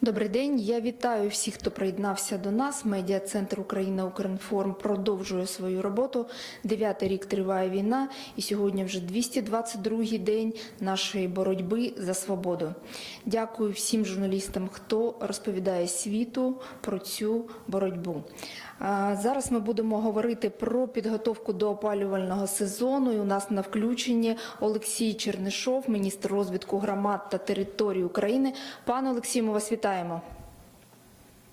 Добрий день. Я вітаю всіх, хто приєднався до нас. Медіа центр Україна Укрінформ продовжує свою роботу. Дев'ятий рік триває війна, і сьогодні вже 222-й день нашої боротьби за свободу. Дякую всім журналістам, хто розповідає світу про цю боротьбу. Зараз ми будемо говорити про підготовку до опалювального сезону. І у нас на включенні Олексій Чернишов, міністр розвитку громад та територій України. Пане Олексію, ми вас вітаємо.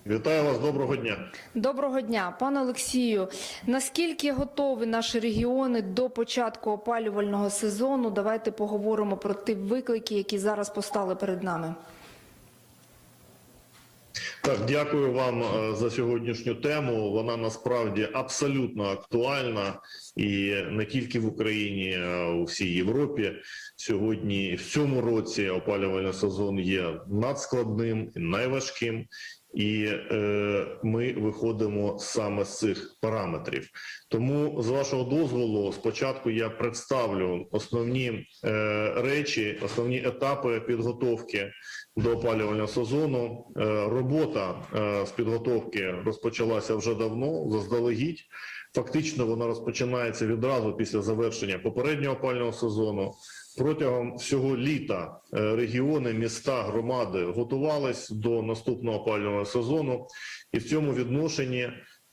Вітаю вас, доброго дня. Доброго дня, пане Олексію. Наскільки готові наші регіони до початку опалювального сезону? Давайте поговоримо про ті виклики, які зараз постали перед нами. Так, дякую вам е, за сьогоднішню тему. Вона насправді абсолютно актуальна і не тільки в Україні, а у всій Європі. Сьогодні в цьому році опалювальний сезон є надскладним і найважким. І е, ми виходимо саме з цих параметрів. Тому, з вашого дозволу, спочатку я представлю основні е, речі, основні етапи підготовки до опалювального сезону. Е, робота е, з підготовки розпочалася вже давно, заздалегідь. Фактично, вона розпочинається відразу після завершення попереднього опалювального сезону. Протягом всього літа е, регіони, міста, громади готувались до наступного опалювального сезону, і в цьому відношенні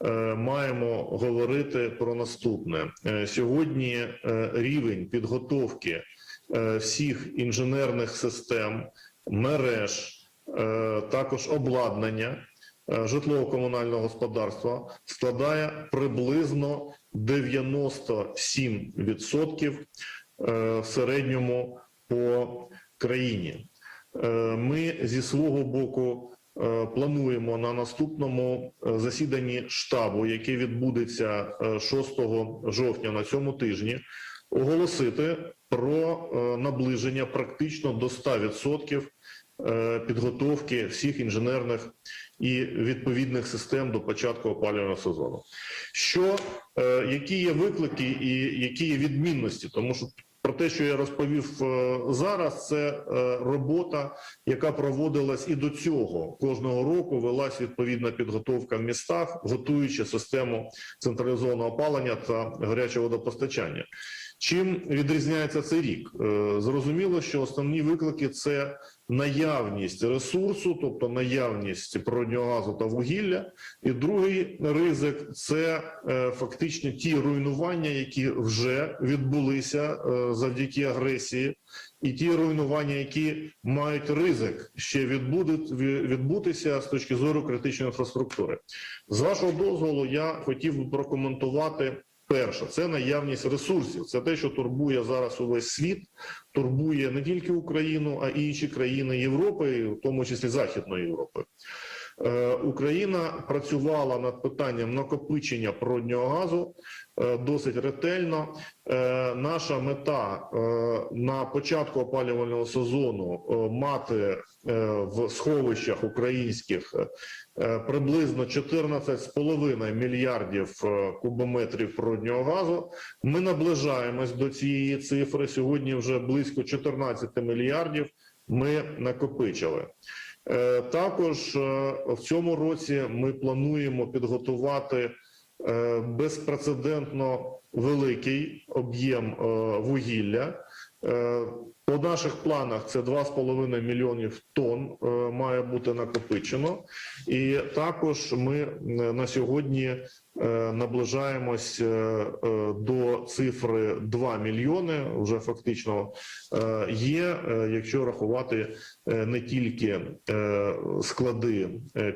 е, маємо говорити про наступне Е, сьогодні. Рівень підготовки всіх інженерних систем, мереж, також обладнання житлово-комунального господарства складає приблизно 97% е, в середньому по країні. Е, Ми зі свого боку е, плануємо на наступному е, засіданні штабу, яке відбудеться е, 6 жовтня на цьому тижні, оголосити про е, наближення практично до 100% е, підготовки всіх інженерних і відповідних систем до початку опалювального сезону. Що е, які є виклики і які є відмінності, тому що про те, що я розповів е, зараз, це е, робота, яка проводилась і до цього. Кожного року велась відповідна підготовка в містах, готуючи систему централізованого опалення та гарячого водопостачання. Чим відрізняється цей рік? Е, Зрозуміло, що основні виклики це наявність ресурсу, тобто наявність природнього газу та вугілля. І другий ризик це е, фактично ті руйнування, які вже відбулися е, завдяки агресії, і ті руйнування, які мають ризик ще відбутися з точки зору критичної інфраструктури. З вашого дозволу, я хотів би прокоментувати. Перше, це наявність ресурсів. Це те, що турбує зараз увесь світ, турбує не тільки Україну, а й інші країни Європи, в тому числі Західної Європи. Е, Україна працювала над питанням накопичення природнього газу е, досить ретельно. Е, Наша мета на початку опалювального сезону мати в сховищах українських приблизно 14,5 мільярдів кубометрів природнього газу. Ми наближаємось до цієї цифри. Сьогодні вже близько 14 мільярдів ми накопичили. Е, Також е, в цьому році ми плануємо підготувати е, безпрецедентно великий об'єм вугілля. Е, По наших планах це 2,5 мільйонів тонн е, має бути накопичено, і також ми е, на сьогодні наближаємось до цифри 2 мільйони. Вже фактично є, якщо рахувати не тільки склади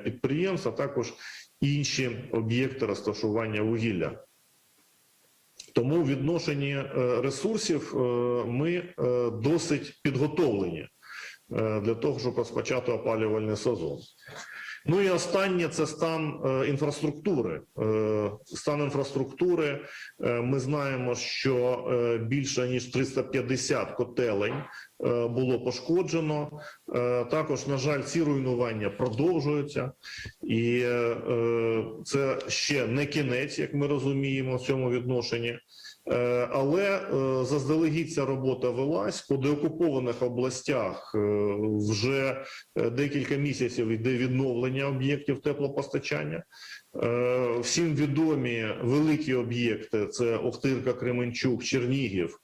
підприємств, а також інші об'єкти розташування вугілля. Тому в відношенні е, ресурсів е, ми е, досить підготовлені для того, щоб розпочати опалювальний сезон. Ну і останнє це стан інфраструктури. Стан інфраструктури. Ми знаємо, що більше ніж 350 котелень було пошкоджено. Е, також, на жаль, ці руйнування продовжуються, і е, е, це ще не кінець, як ми розуміємо в цьому відношенні. Е, Але е, заздалегідь ця робота велась по деокупованих областях. е, Вже е, декілька місяців йде відновлення об'єктів теплопостачання. Е, Всім відомі великі об'єкти: це Охтирка, Кременчук, Чернігів.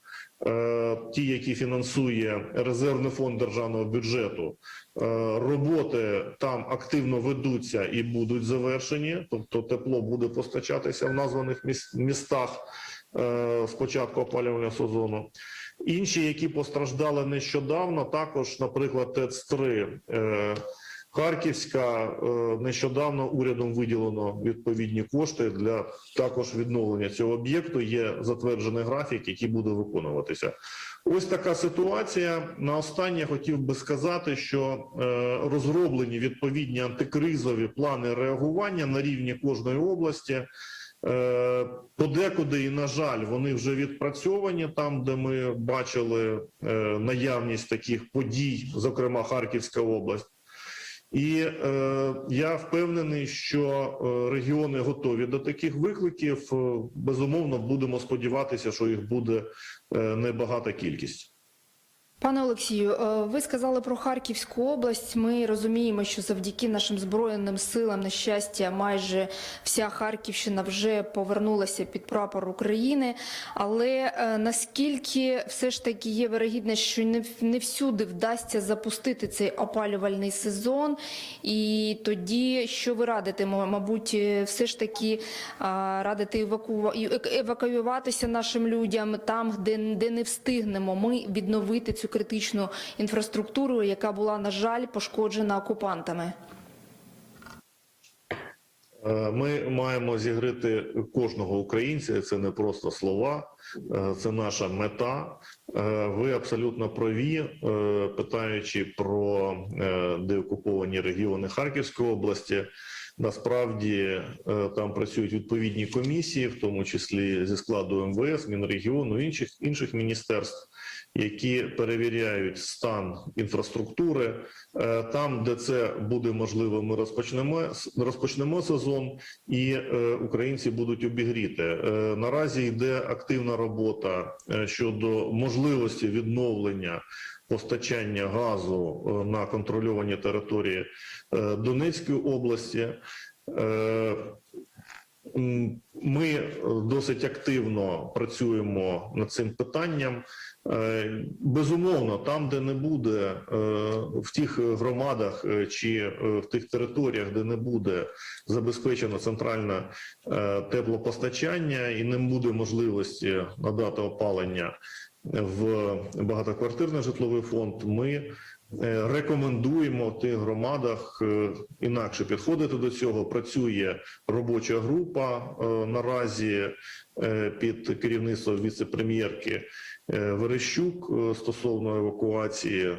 Е, Ті, які фінансує резервний фонд державного бюджету, Е, роботи там активно ведуться і будуть завершені. Тобто, тепло буде постачатися в названих містах е, з початку опалювального сезону. Інші, які постраждали нещодавно, також, наприклад, ТЕЦ-3 е, Харківська е, нещодавно урядом виділено відповідні кошти для також відновлення цього об'єкту. Є затверджений графік, який буде виконуватися. Ось така ситуація. На останнє хотів би сказати, що е, розроблені відповідні антикризові плани реагування на рівні кожної області. Е, Подекуди, і на жаль, вони вже відпрацьовані там, де ми бачили наявність таких подій, зокрема Харківська область. І е, я впевнений, що е, регіони готові до таких викликів. Е, Безумовно, будемо сподіватися, що їх буде е, небагата кількість. Пане Олексію, е, ви сказали про Харківську область. Ми розуміємо, що завдяки нашим збройним силам, на щастя, майже вся Харківщина вже повернулася під прапор України. Але е, наскільки все ж таки є вирогідність, що не, всюди вдасться запустити цей опалювальний сезон, і тоді що ви радите? Мабуть, е, все ж таки а, радите еваку... евакуюватися нашим людям там, де, де не встигнемо ми відновити цю критичну інфраструктуру, яка була, на жаль, пошкоджена окупантами. Е, Ми маємо зігрити кожного українця. Це не просто слова, е, це наша мета. Е, Ви абсолютно праві, питаючи про деокуповані регіони Харківської області. Насправді там працюють відповідні комісії, в тому числі зі складу МВС, Мінрегіону інших інших міністерств, які перевіряють стан інфраструктури. Е, Там, де це буде можливо, ми розпочнемо розпочнемо сезон, і е, українці будуть обігріти. Е, Наразі йде активна робота щодо можливості відновлення постачання газу на контрольовані території Донецької області. Ми досить активно працюємо над цим питанням. Е, Безумовно, там, де не буде е, в тих громадах е, чи в тих територіях, де не буде забезпечено центральне теплопостачання і не буде можливості надати опалення в багатоквартирний житловий фонд, ми рекомендуємо в тих громадах інакше підходити до цього. Працює робоча група наразі під керівництвом віце-прем'єрки Верещук е, стосовно евакуації е,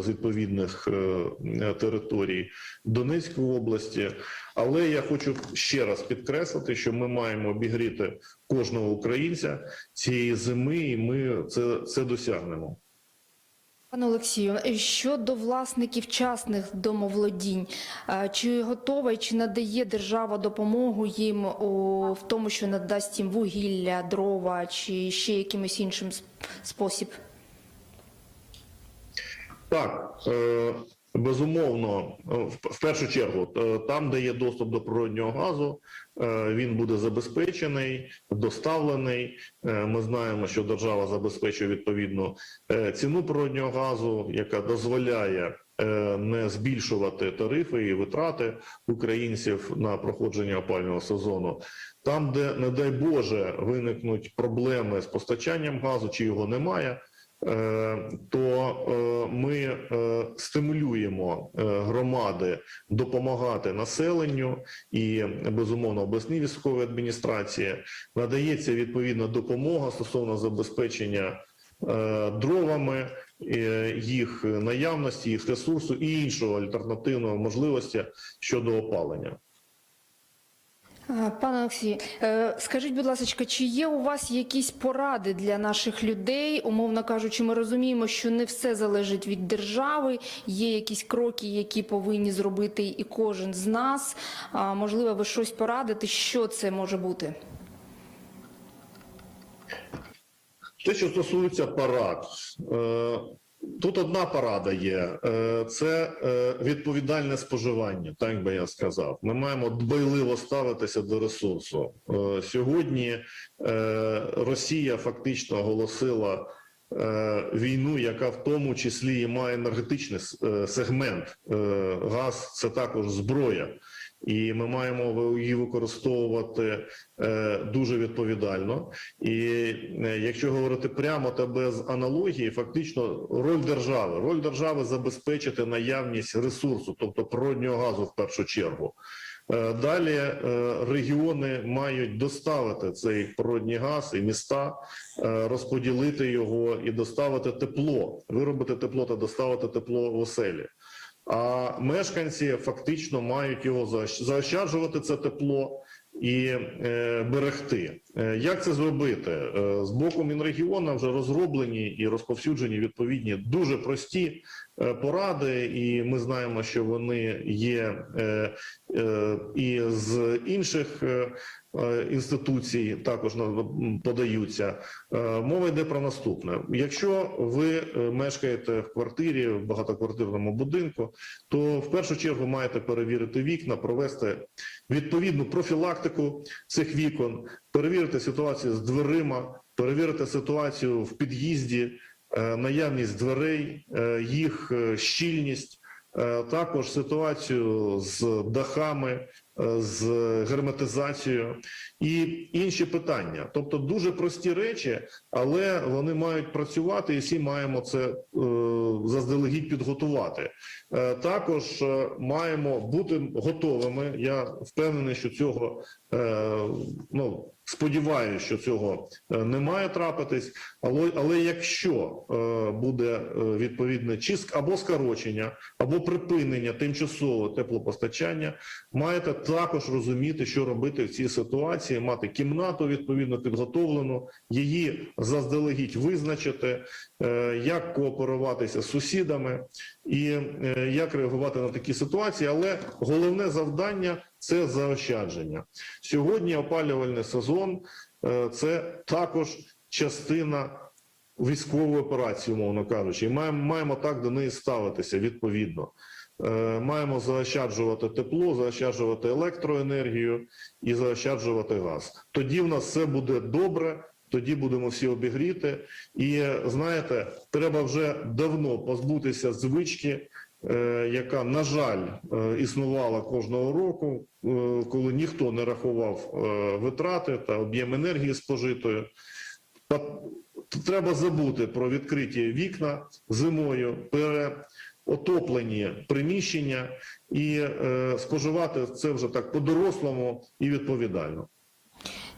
з відповідних е, територій Донецької області. Але я хочу ще раз підкреслити, що ми маємо обігріти кожного українця цієї зими, і ми це, це досягнемо. Пане Олексію, щодо власників частних домоволодінь, е, чи готова і чи надає держава допомогу їм у в тому, що надасть їм вугілля, дрова чи ще якимось іншим сп- спосіб? Так, е, безумовно, е, в- першу чергу, е, там, де є доступ до природнього газу, е, він буде забезпечений, доставлений. Ми знаємо, що держава забезпечує відповідну ціну природнього газу, яка дозволяє не збільшувати тарифи і витрати українців на проходження опалювального сезону. Там, де, не дай Боже, виникнуть проблеми з постачанням газу, чи його немає. То е, ми е, стимулюємо е, громади допомагати населенню і безумовно обласній військовій адміністрації надається відповідна допомога стосовно забезпечення е, дровами, їх наявності, їх ресурсу і іншого альтернативного можливості щодо опалення. Пане Олексію, е, скажіть, будь ласка, чи є у вас якісь поради для наших людей? Умовно кажучи, ми розуміємо, що не все залежить від держави. Є якісь кроки, які повинні зробити і кожен з нас. Можливо, ви щось порадите, що це може бути? Те, що стосується парад, е, тут одна порада є: Е, це е, відповідальне споживання, так би я сказав. Ми маємо дбайливо ставитися до ресурсу. Е, Сьогодні Росія фактично оголосила війну, яка в тому числі і має енергетичний сегмент. Газ це також зброя. І ми маємо її використовувати е, дуже відповідально. І е, якщо говорити прямо та без аналогії, фактично роль держави, роль держави забезпечити наявність ресурсу, тобто природнього газу в першу чергу. Е, Далі регіони мають доставити цей природній газ і міста, розподілити його і доставити тепло, виробити тепло та доставити тепло в оселі. А мешканці фактично мають його заощ- заощаджувати це тепло і е, берегти. Е, як це зробити? Е, з боку Мінрегіона вже розроблені і розповсюджені відповідні дуже прості поради, і ми знаємо, що вони є е, е, і з інших. е, е, Інституцій також подаються. Е, Мова йде про наступне: якщо ви е, мешкаєте в квартирі в багатоквартирному будинку, то в першу чергу маєте перевірити вікна, провести відповідну профілактику цих вікон, перевірити ситуацію з дверима, перевірити ситуацію в під'їзді, е, наявність дверей, е, їх е, щільність, е, також ситуацію з дахами, е, з герметизацією і інші питання. Тобто дуже прості речі, але вони мають працювати, і всі маємо це е, заздалегідь підготувати. Е, Також е, маємо бути готовими. Я впевнений, що цього е, ну сподіваюся, що цього е, не має трапитись. Але, але якщо е, буде е, відповідне чи ск- або скорочення, або припинення тимчасового теплопостачання, маєте також розуміти, що робити в цій ситуації, мати кімнату відповідно підготовлену, її заздалегідь визначити, як кооперуватися з сусідами і як реагувати на такі ситуації. Але головне завдання це заощадження. Сьогодні опалювальний сезон е, це також частина військової операції, умовно кажучи, і маємо, маємо так до неї ставитися відповідно. Е, Маємо заощаджувати тепло, заощаджувати електроенергію і заощаджувати газ. Тоді в нас все буде добре. Тоді будемо всі обігріти. І знаєте, треба вже давно позбутися звички, яка, на жаль, е, існувала кожного року, е, коли ніхто не рахував е, витрати та об'єм енергії спожитої. Та- Треба забути про відкриті вікна зимою, переотоплені приміщення і е, споживати це вже так по-дорослому і відповідально.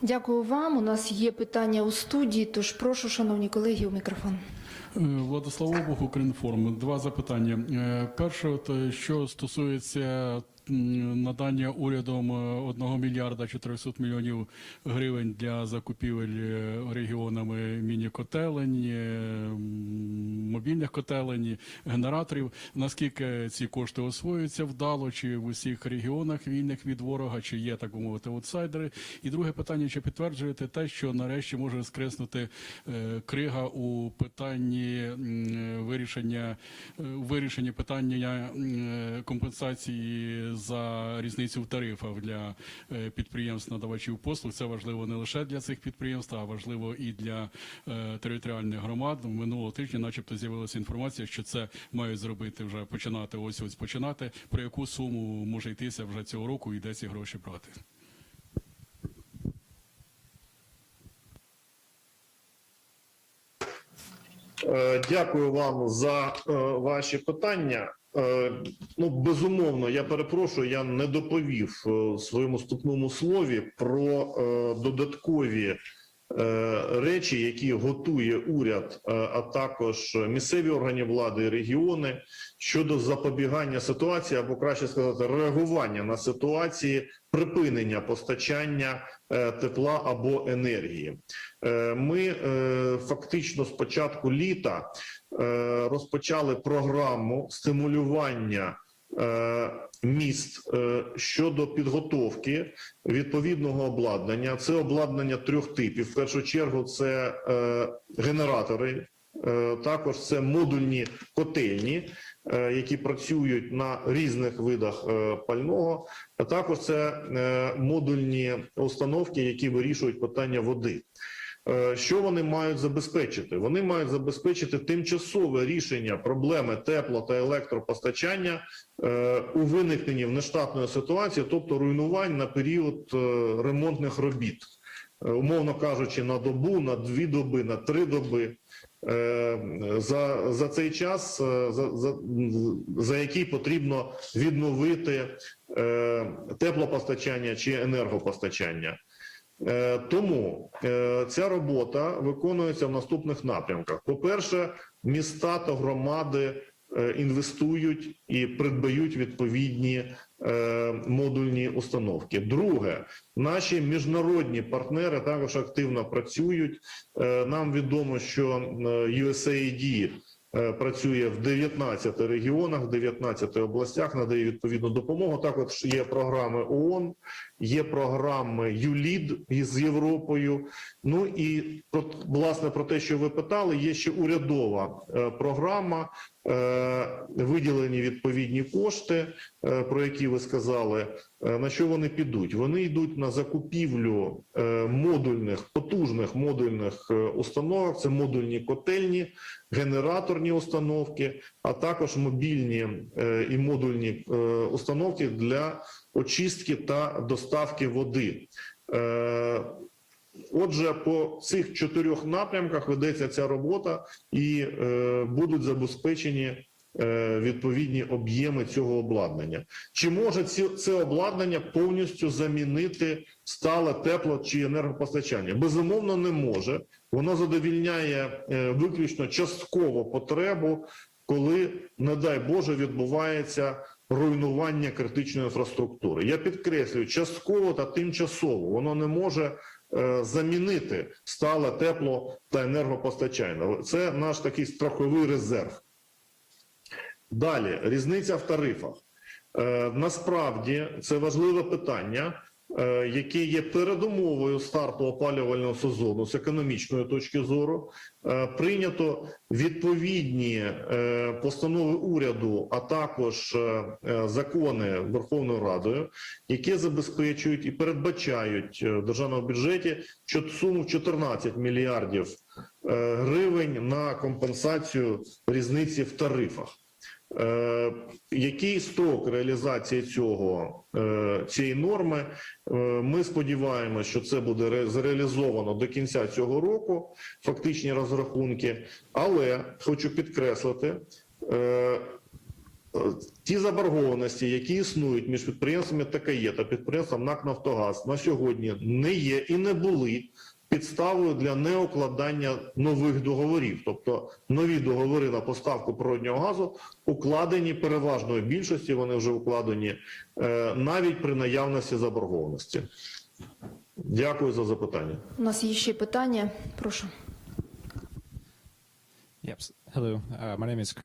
Дякую вам. У нас є питання у студії, тож прошу, шановні колеги, у мікрофон. Е, Владислав Обух, Укрінформ. Два запитання. Е, Перше, е, що стосується надання урядом е, 1 мільярда 400 мільйонів гривень для закупівель е, регіонами міні-котелень, е, мобільних котелень, генераторів. Наскільки ці кошти освоюються вдало, чи в усіх регіонах вільних від ворога, чи є, так би мовити, аутсайдери? І друге питання, чи підтверджуєте те, що нарешті може скреснути крига у питанні вирішення вирішення питання компенсації за різницю в тарифах для е, підприємств надавачів послуг. Це важливо не лише для цих підприємств, а важливо і для е, територіальних громад. Минулого тижня, начебто, з'явилася інформація, що це мають зробити вже починати ось ось починати. Про яку суму може йтися вже цього року і де ці гроші брати? Дякую вам за е, ваші питання. Е, Ну, безумовно, я перепрошую, я не доповів е, в своєму вступному слові про е, додаткові е, речі, які готує уряд, е, а також місцеві органи влади і регіони щодо запобігання ситуації, або краще сказати, реагування на ситуації припинення постачання е, тепла або енергії. Е, Ми е, фактично з початку літа е, розпочали програму стимулювання е, міст е, щодо підготовки відповідного обладнання. Це обладнання трьох типів. В першу чергу це е, генератори, е, також це модульні котельні, е, які працюють на різних видах е, пального. А також це е, модульні установки, які вирішують питання води. Е, Що вони мають забезпечити? Вони мають забезпечити тимчасове рішення проблеми тепло та електропостачання е, у виникненні в нештатної ситуації, тобто руйнувань на період е, ремонтних робіт, умовно кажучи, на добу, на дві доби, на три доби. За, за цей час, за, за, за який потрібно відновити е, теплопостачання чи енергопостачання. Е, Тому е, ця робота виконується в наступних напрямках. По-перше, міста та громади е, інвестують і придбають відповідні модульні установки. Друге, наші міжнародні партнери також активно працюють. Нам відомо, що USAID працює в 19 регіонах, в 19 областях, надає відповідну допомогу. Також є програми ООН, є програми ЮЛІД із Європою. Ну і про власне про те, що ви питали, є ще урядова е, програма, е, виділені відповідні кошти, е, про які ви сказали. Е, На що вони підуть? Вони йдуть на закупівлю е, модульних потужних модульних е, установок. Це модульні котельні, генераторні установки, а також мобільні е, і модульні е, установки для очистки та доставки води. Отже, по цих чотирьох напрямках ведеться ця робота, і е, будуть забезпечені е, відповідні об'єми цього обладнання. Чи може ці, це обладнання повністю замінити стале тепло чи енергопостачання? Безумовно, не може. Воно задовільняє е, виключно частково потребу, коли, не дай Боже, відбувається руйнування критичної інфраструктури. Я підкреслюю, частково та тимчасово воно не може замінити стале тепло та енергопостачання. Це наш такий страховий резерв. Далі різниця в тарифах. Е, насправді це важливе питання, е, яке є передумовою старту опалювального сезону з економічної точки зору. Е, прийнято відповідні е, постанови уряду, а також закони Верховною Радою, які забезпечують і передбачають в державному бюджеті суму 14 мільярдів гривень на компенсацію різниці в тарифах. Е, який строк реалізації цього е, цієї норми? Е, ми сподіваємося, що це буде ре- зреалізовано до кінця цього року. Фактичні розрахунки, але хочу підкреслити. Ті заборгованості, які існують між підприємствами ТКЄ та підприємством НАК «Нафтогаз» на сьогодні не є і не були підставою для неукладання нових договорів. Тобто нові договори на поставку природнього газу укладені переважною більшості. Вони вже укладені е, навіть при наявності заборгованості. Дякую за запитання. У нас є ще питання. Прошу. Yep. Hello, uh, my name is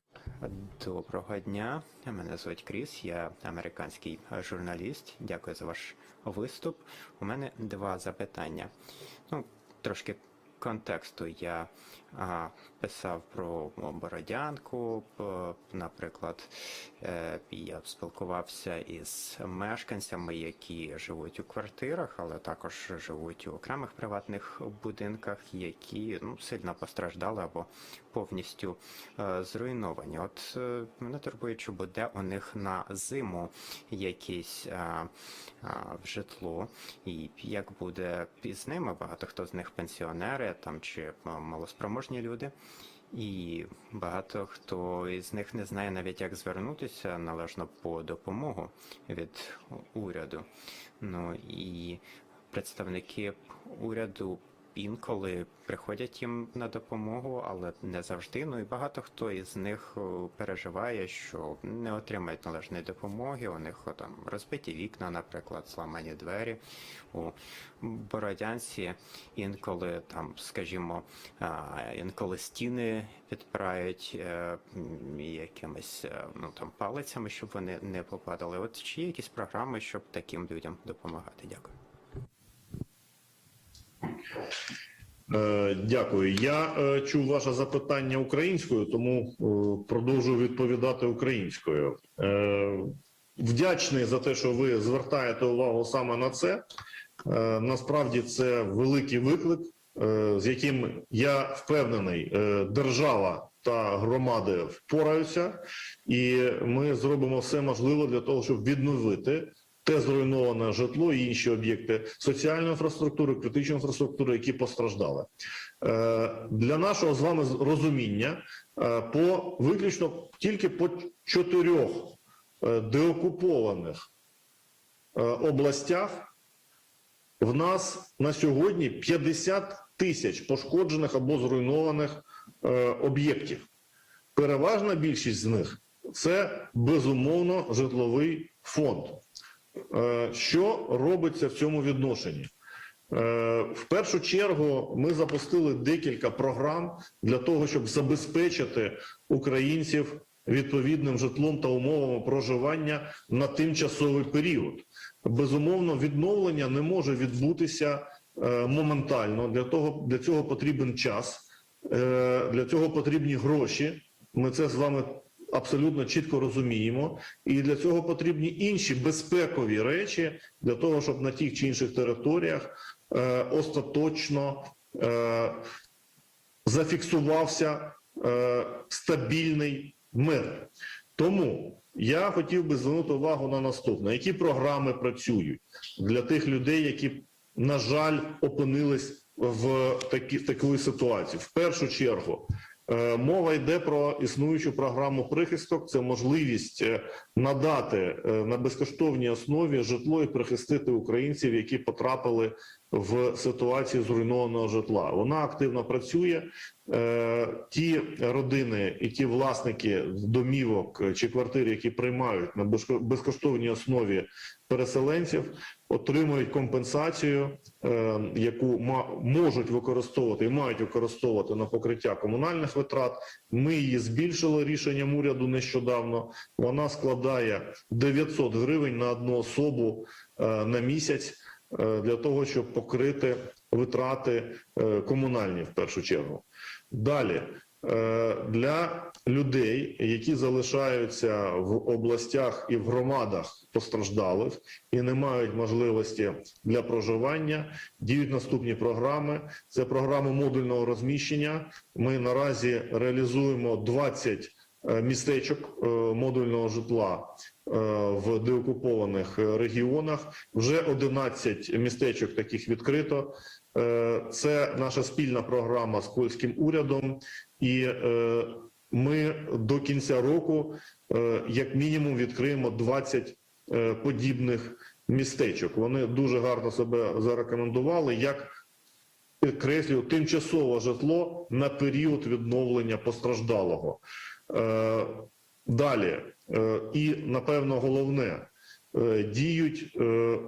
Доброго дня. Мене звуть Кріс, я американський журналіст. Дякую за ваш виступ. У мене два запитання. Ну, трошки контексту. Я писав про Бородянку, наприклад, е, я спілкувався із мешканцями, які живуть у квартирах, але також живуть у окремих приватних будинках, які ну, сильно постраждали або повністю е, зруйновані. От е, мене турбує, чи буде у них на зиму якесь е, е, в житло, і як буде з ними, багато хто з них пенсіонери там чи е, малоспроможні люди. І багато хто із них не знає навіть, як звернутися належно по допомогу від уряду. Ну і представники уряду інколи приходять їм на допомогу, але не завжди. Ну і багато хто із них е, переживає, що не отримають належної допомоги. У них там розбиті вікна, наприклад, зламані двері. У Бородянці інколи там, скажімо, інколи стіни підпирають е, якимись е, ну там палицями, щоб вони не попадали. От чи є якісь програми, щоб таким людям допомагати? Дякую. Е, Дякую. Я е, чув ваше запитання українською, тому е, продовжую відповідати українською. Вдячний за те, що ви звертаєте увагу саме на це. Насправді це великий виклик, з яким я впевнений, держава та громади впораються, і ми зробимо все можливе для того, щоб відновити те зруйноване житло і інші об'єкти соціальної інфраструктури, критичної інфраструктури, які постраждали. Е, Для нашого з вами розуміння е, по виключно тільки по чотирьох е, деокупованих областях в нас на сьогодні 50 тисяч пошкоджених або зруйнованих об'єктів. Переважна більшість з них це безумовно житловий фонд. Е, Що робиться в цьому відношенні? Е, В першу чергу ми запустили декілька програм для того, щоб забезпечити українців відповідним житлом та умовами проживання на тимчасовий період. Безумовно, відновлення не може відбутися е, моментально. Для того для цього потрібен час, для цього потрібні гроші. Ми це з вами абсолютно чітко розуміємо, і для цього потрібні інші безпекові речі для того, щоб на тих чи інших територіях е, остаточно е, зафіксувався е, стабільний мир. Тому я хотів би звернути увагу на наступне: які програми працюють для тих людей, які, на жаль, опинились в такі, такій ситуації. В першу чергу мова йде про існуючу програму прихисток. Це можливість е, надати е, на безкоштовній основі житло і прихистити українців, які потрапили в ситуацію зруйнованого житла. Вона активно працює. Е, Ті родини і ті власники домівок чи квартир, які приймають на безко- безкоштовній основі переселенців, отримують компенсацію, е, яку можуть використовувати і мають використовувати на покриття комунальних витрат. Ми її збільшили рішенням уряду нещодавно. Вона складає 900 гривень на одну особу е, на місяць е, для того, щоб покрити витрати комунальні в першу чергу. Далі для людей, які залишаються в областях і в громадах постраждалих і не мають можливості для проживання, діють наступні програми. Це програми модульного розміщення. Ми наразі реалізуємо 20 е, містечок е, модульного житла е, в деокупованих е, регіонах. Вже 11 містечок таких відкрито. Е, Це наша спільна програма з польським урядом, і е, ми до кінця року, е, як мінімум, відкриємо 20 е, подібних містечок. Вони дуже гарно себе зарекомендували як підкреслюю тимчасове житло на період відновлення постраждалого. Далі, і напевно головне, діють е,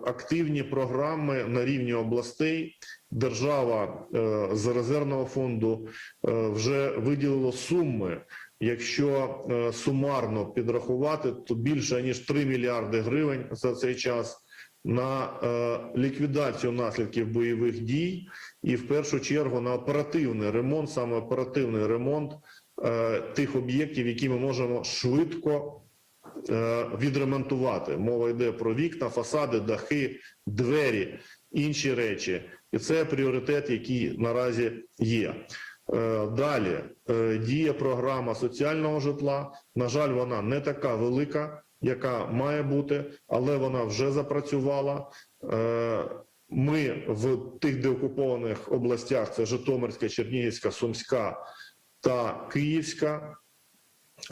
активні програми на рівні областей. Держава е, з резервного фонду е, вже виділила суми. Якщо е, сумарно підрахувати, то більше ніж 3 мільярди гривень за цей час на е, ліквідацію наслідків бойових дій і в першу чергу на оперативний ремонт, саме оперативний ремонт е, тих об'єктів, які ми можемо швидко е, відремонтувати. Мова йде про вікна, фасади, дахи, двері, інші речі, і це пріоритет, який наразі є. Е, Далі е, діє програма соціального житла. На жаль, вона не така велика, яка має бути, але вона вже запрацювала. Е, Ми в тих деокупованих областях: це Житомирська, Чернігівська, Сумська та Київська.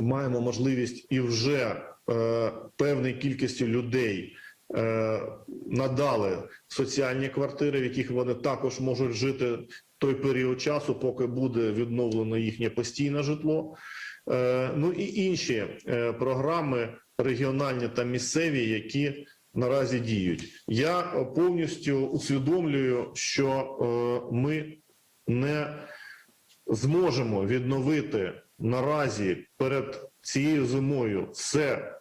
Маємо можливість і вже е, певній кількості людей е, надали соціальні квартири, в яких вони також можуть жити той період часу, поки буде відновлено їхнє постійне житло. Е, Ну і інші е, програми регіональні та місцеві, які наразі діють. Я повністю усвідомлюю, що е, ми не зможемо відновити наразі перед цією зимою все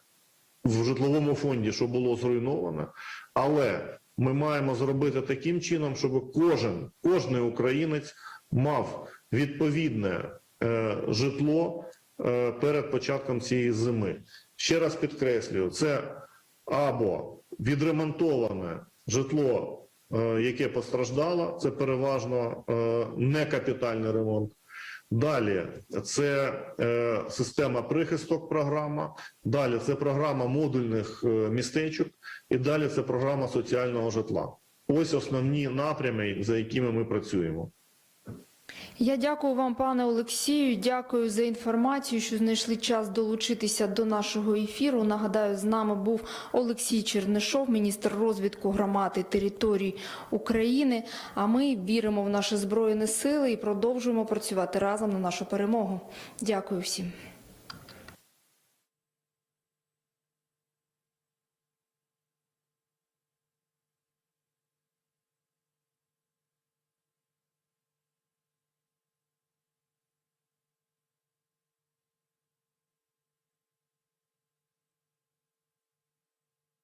в житловому фонді, що було зруйновано, але ми маємо зробити таким чином, щоб кожен, кожний українець мав відповідне е, житло е, перед початком цієї зими. Ще раз підкреслюю, це або відремонтоване житло, е, яке постраждало, це переважно е, не капітальний ремонт. Далі це е, система прихисток, програма. Далі це програма модульних е, містечок, і далі це програма соціального житла. Ось основні напрями, за якими ми працюємо. Я дякую вам, пане Олексію. Дякую за інформацію, що знайшли час долучитися до нашого ефіру. Нагадаю, з нами був Олексій Чернишов, міністр розвитку громад і територій України. А ми віримо в наші збройні сили і продовжуємо працювати разом на нашу перемогу. Дякую всім.